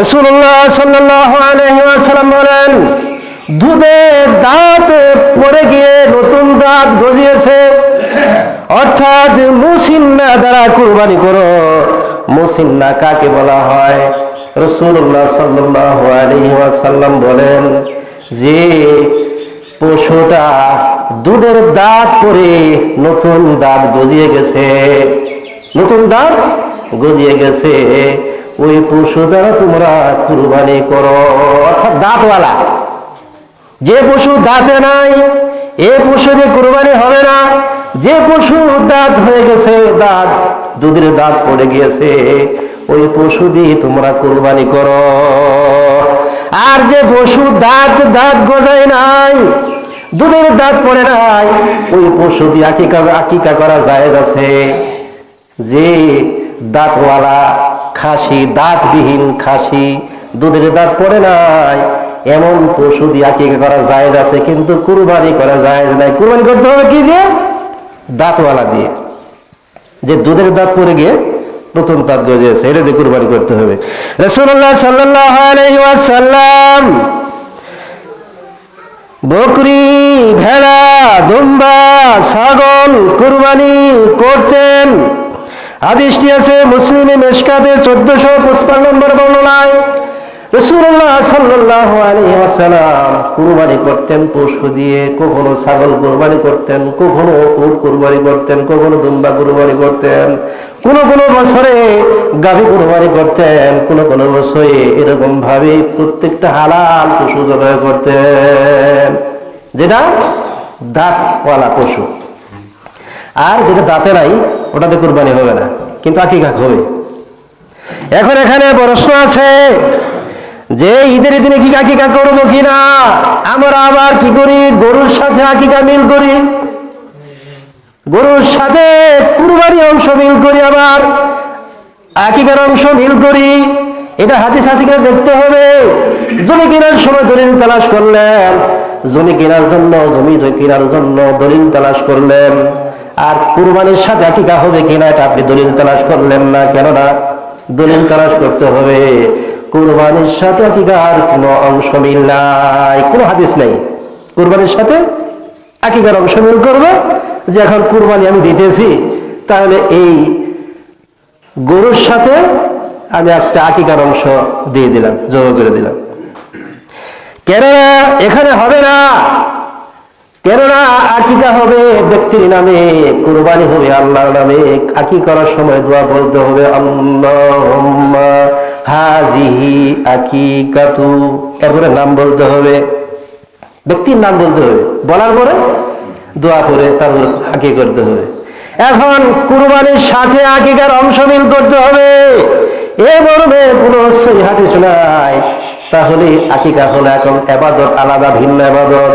রসুল্লাহ সাল্লাহ আলহিম বলেন, দুধে দাঁত পরে গিয়ে নতুন দাঁত গজিয়েছে। অর্থাৎ মুসিন্না দ্বারা কুরবানি করো। মুসিন্না কাকে বলা হয়? রসুল্লাহ সাল্লাহ আলহিম বলেন যে, পশুটা দুধের দাঁত পরে নতুন দাঁত গজিয়ে গেছে। নতুন দাঁত গজিয়ে গেছে। ওই পশু দ্বারা তোমরা কুরবানি করো। অর্থাৎ দাঁতওয়ালা। যে পশু দাঁতে নাই, এ পশু দিয়ে কুরবানি হবে না। যে পশু দাঁত হয়ে গেছে, দাঁত, দুধের দাঁত পড়ে গিয়েছে, ওই পশু দিয়ে তোমরা কুরবানি করো। আর যে পশু দাঁত দাঁত গজায় নাই, দুধের দাঁত পড়ে নাই, ওই পশু দিয়ে আকিকা আকিকা করা যায় আছে। যে দাঁতওয়ালা খাসি, দাঁতবিহীন খাসি, দুধের দাঁত পড়ে নাই। এমন পশু দিয়ে আকিকা করা যায় আছে? কিন্তু কুরবানি করা যায় নাই। কুরবানি করতে হবে কি দিয়ে? দাঁতওয়ালা দিয়ে। যে দুধের দাঁত পড়ে গিয়ে নতুন দাঁত গজেছে এটা দিয়ে কুরবানি করতে হবে। রসুল্লাহ ওয়াসাল্লাম, বকরি, ভেড়া, দুম্বা, ছাগল কুরবানি করতেন। হাদিসটি আছে মুসলিমে মেশকাতে চোদ্দশো পঁচপান্ন নম্বর বর্ণনায় রসুল্লাহ সাল্লাহ কুরবানি করতেন পশু দিয়ে, কখনো ছাগল কুরবানি করতেন, কখনো উট কুরবানি করতেন, কখনো দুম্বা কুরবানি করতেন। কোনো কোনো বছরে গাভী কুরবানি করতেন, কোনো কোনো বছরে এরকম ভাবে প্রত্যেকটা হালাল পশু জবাই করতেন। যেটা দাঁতওয়ালা পশু। আর যেটা দাঁতে নাই ওটাতে কুরবানি হবে না, কিন্তু আকিকা হবে। এখন এখানে প্রশ্ন আছে যে ঈদের দিনে কি আকিকা করব কিনা আমরা আবার কি করি? গরুর সাথে আকিকা মিল করি? গরুর সাথে কুরবানি অংশ মিল করি আবার? আকিকার অংশ মিল করি? এটা হাতি শাসি কিনা দেখতে হবে। জমি কেনার সময় দলিল তালাশ করলেন। জমি কেনার জন্য, জমি কেনার জন্য দলিল তালাশ করলেন। আর কুরবানির সাথে আকিকা হবে কিনা, এটা আপনি দলিল তালাশ করলেন না, কেননা দলিল তালাশ করতে হবে। কুরবানির সাথে আকিকার কোনো অংশ মিল নাই। কোনো হাদিস নেই। কুরবানির সাথে আকিকার অংশ মিল করবে। যে এখন কুরবানি আমি দিতেছি, তাহলে এই গরুর সাথে আমি একটা আকিকার অংশ দিয়ে দিলাম জব করে দিলাম। কেননা এখানে হবে না। কেননা আকিকা হবে ব্যক্তির নামে, কুরবানি হবে আল্লাহর নামে। আকি করার সময় দোয়া বলতে হবে হাজিহি আকিকাতু। এরপরে নাম বলতে হবে, ব্যক্তির নাম বলতে হবে। বলার পরে দোয়া করে তারপর আকি করতে হবে। এখন কুরবানির সাথে আকিকার অংশ মিল করতে হবে। এ মর্মে কোনো সই হাদিস নাই। তাহলে আকিকা হলো এখন এবাদত, আলাদা ভিন্ন এবাদত।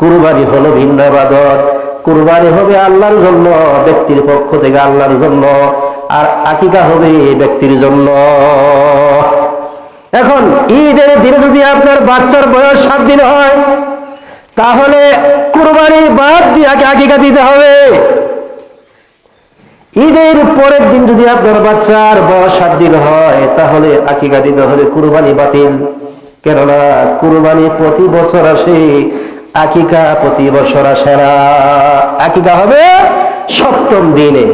কুরবানি হলো ভিন্ন এবাদত। কুরবানি হবে আল্লাহর জন্য, ব্যক্তির পক্ষ থেকে আল্লাহর জন্য। আর আকিকা হবে ব্যক্তির জন্য। এখন ঈদের দিনে যদি আপনার বাচ্চার বয়স সাত দিন হয়, তাহলে কুরবানি বাদ দিয়ে আকিকা দিতে হবে। ঈদের পরের দিন যদি আপনার বাচ্চার বয়স সাত দিন হয়, তাহলে আকিকা দিতে হবে, কুরবানি বাতিল। কেননা কুরবানি প্রতি বছর আসে, আকিকা প্রতি বছর আসে না। আকিকা হবে সপ্তম দিনে।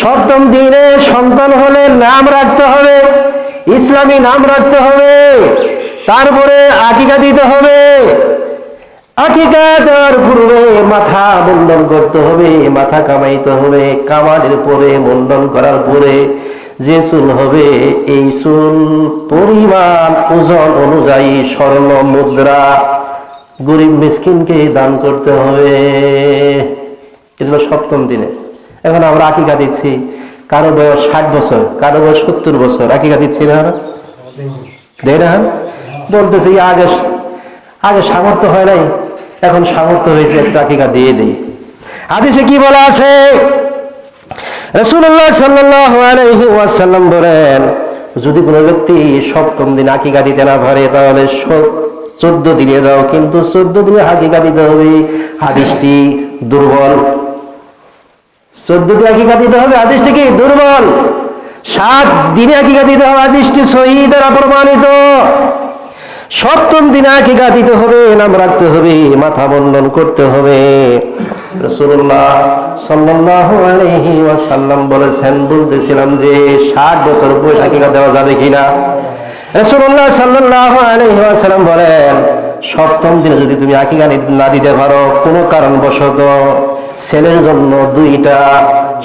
সপ্তম দিনে সন্তান হলে নাম রাখতে হবে, ইসলামী নাম রাখতে হবে, তারপরে আকিকা দিতে হবে। আকিকা দেওয়ার পূর্বে মাথা মুন্ডন করতে হবে, মাথা কামাইতে হবে কামানের পরে মুন্ডন করার পরে যে চুল হবে, এই চুল পরিমাণ ওজন অনুযায়ী স্বর্ণ মুদ্রা। গরিব মিসকিনকে দান করতে হবে। এগুলো সপ্তম দিনে। এখন আমরা আকিকা দিচ্ছি। কারও বয়স ষাট বছর, কারও বয়স সত্তর বছর। আকিকা দিচ্ছি না দেয় না বলতেছি, আগে আগে সামর্থ্য হয় নাই, এখন সামর্থ্য হয়েছে একটা আকিকা দিয়ে দিই। হাদিসে কি বলা আছে? রসুল্লাহ সাল্লাহ বলেন, যদি কোনো ব্যক্তি সপ্তম দিন আকিকা দিতে না পারে, তাহলে চোদ্দ দিনে দাও, কিন্তু চোদ্দ দিনে হাকিকা দিতে হবে। হাদিসটি দুর্বল। চোদ্দ দিনে হাকিকা দিতে হবে, হাদিসটি কি দুর্বল? সাত দিনে আকিকা দিতে হবে, হাদিসটি দ্বারা প্রমাণিত। সপ্তম দিনে আকিকা দিতে হবে, নাম রাখতে হবে, মাথা বন্ধন করতে হবে। বলেছেন, বলতেছিলাম যে ষাট বছর বয়স আকিকা দেওয়া যাবে কিনা? রসুল্লাহ সাল্লাল্লাহু আলাইহি ওয়াসাল্লাম বলেন, সপ্তম দিনে যদি তুমি আকিকা না দিতে পারো, কোনো কারণবশত ছেলের জন্য দুইটা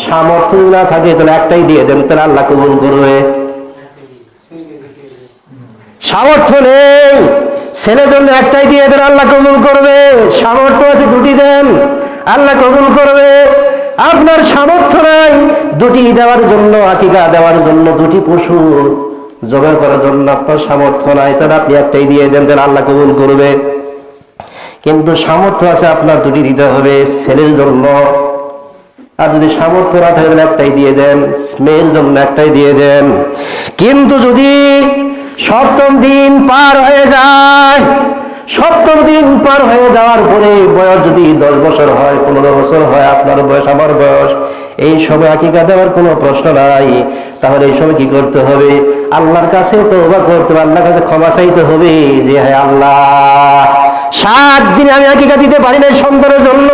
সামর্থ্য না থাকে, তাহলে একটাই দিয়ে দেন, তাহলে আল্লাহ কবুল করবে। সামর্থ্য নেই। ছেলের জন্য একটাই দিয়ে দেন, আল্লাহ কবুল করবে। সামর্থ্য আছে, দুটি দেন, আল্লাহ কবুল করবে। আপনার সামর্থ্য নাই, দুটি দেওয়ার জন্য, আকিকা দেওয়ার জন্য, দুটি পশু জোগাড় করার জন্য আপনার সামর্থ্য নাই। তাহলে আপনি একটাই দিয়ে দেন, তাহলে আল্লাহ কবুল করবে। কিন্তু সামর্থ্য আছে, আপনার দুটি দিতে হবে ছেলের জন্য। আর যদি সামর্থ্য না থাকে, তাহলে একটাই দিয়ে দেন, মেয়ের জন্য একটাই দিয়ে দেন। কিন্তু যদি সপ্তম দিন পার হয়ে যায়। সপ্তম দিন পার হয়ে যাওয়ার পরে বয়স যদি দশ বছর হয়, পনেরো বছর হয়, আপনার বয়স, আমার বয়স, এই সময় আকিকা দেওয়ার কোনো প্রশ্ন নাই। তাহলে এই সময় কি করতে হবে? আল্লাহর কাছে তো করতে হবে, আল্লাহর কাছে ক্ষমা চাইতে হবে যে হ্যাঁ আল্লাহ, সাত দিনে আমি আকিকা দিতে পারি না সন্তানের জন্য।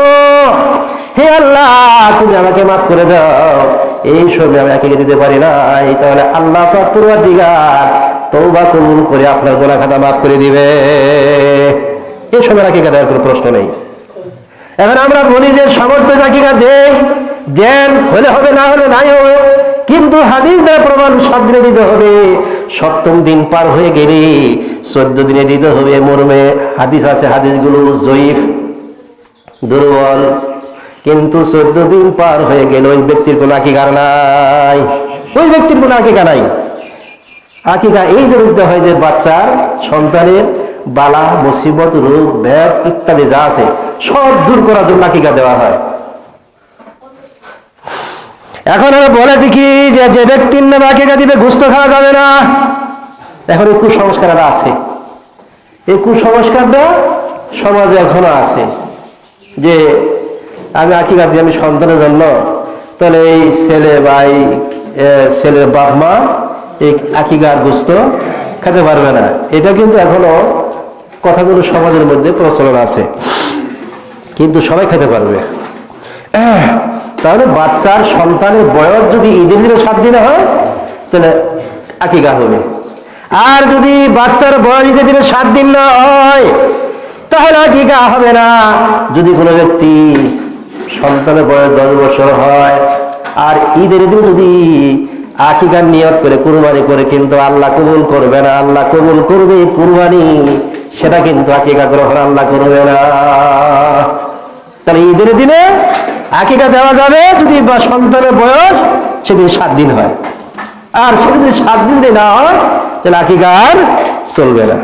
হে আল্লাহ, তুমি আমাকে মাফ করে দাও। এই সময় আমি একে দিতে পারি নাই। তাহলে আল্লাহ পুরো দিগার তৌবা কবুল করে আপনার গোনা খাতা মাফ করে দিবে। এই সময় আকিকা দেওয়ার কোনো প্রশ্ন নেই। এখন আমরা বলি যে সামর্থ্য আকিকা দেই দেন হলে হবে, না হলে নাই হবে। কিন্তু হাদিস দ্বারা প্রমাণ সাত দিনে দিতে হবে। সপ্তম দিন পার হয়ে গেলে চোদ্দ দিনে দিতে হবে মর্মে। হাদিস আছে, হাদিসগুলো জয়ীফ, দুর্বল। কিন্তু চোদ্দ দিন পার হয়ে গেল ওই ব্যক্তির কোনো আকিকার নাই। ওই ব্যক্তির কোনো আকিকা নাই। আকিকা এই জন্য হয় যে বাচ্চার সন্তানের বালা, মুসিবত, রোগ ব্যাগ ইত্যাদি যা আছে, সব দূর করার জন্য আকিকা দেওয়া হয়। এখন আমি বলেছি কি, যে যে ব্যক্তির নামে আকিকা দিবে, গুস্ত খাওয়া যাবে না। এখন এই কুসংস্কারটা আছে। এই কুসংস্কারটা সমাজে এখনও আছে। যে আমি আকিকা দিই আমি সন্তানের জন্য, তাহলে এই ছেলে বা এই ছেলের বাপ মা এই আকিকার গুস্ত খেতে পারবে না। এটা কিন্তু এখনও কথাগুলো সমাজের মধ্যে প্রচলন আছে। কিন্তু সবাই খেতে পারবে। তাহলে বাচ্চার সন্তানের বয়স যদি ঈদের দিনে সাত দিনে হয়, তাহলে আকিকা হবে। আর যদি বাচ্চার বয়স ঈদের দিনে সাত দিন না হয়, তাহলে আকিকা হবে না। যদি কোনো ব্যক্তি সন্তানের বয়স দশ বছর হয়, আর ঈদের দিনে যদি আকিকার নিয়ত করে কুরবানি করে কিন্তু আল্লাহ কবুল করবে না, আল্লাহ কবুল করবে কুরবানি, সেটা কিন্তু আকিকা গ্রহণ আল্লাহ করবে না। তাহলে ঈদের দিনে আকিকা দেওয়া যাবে যদি সন্তানের বয়স, সেদিন সাত দিন হয়। আর সেদিন সাত দিন না হয়, তাহলে আকিকা আর চলবে না।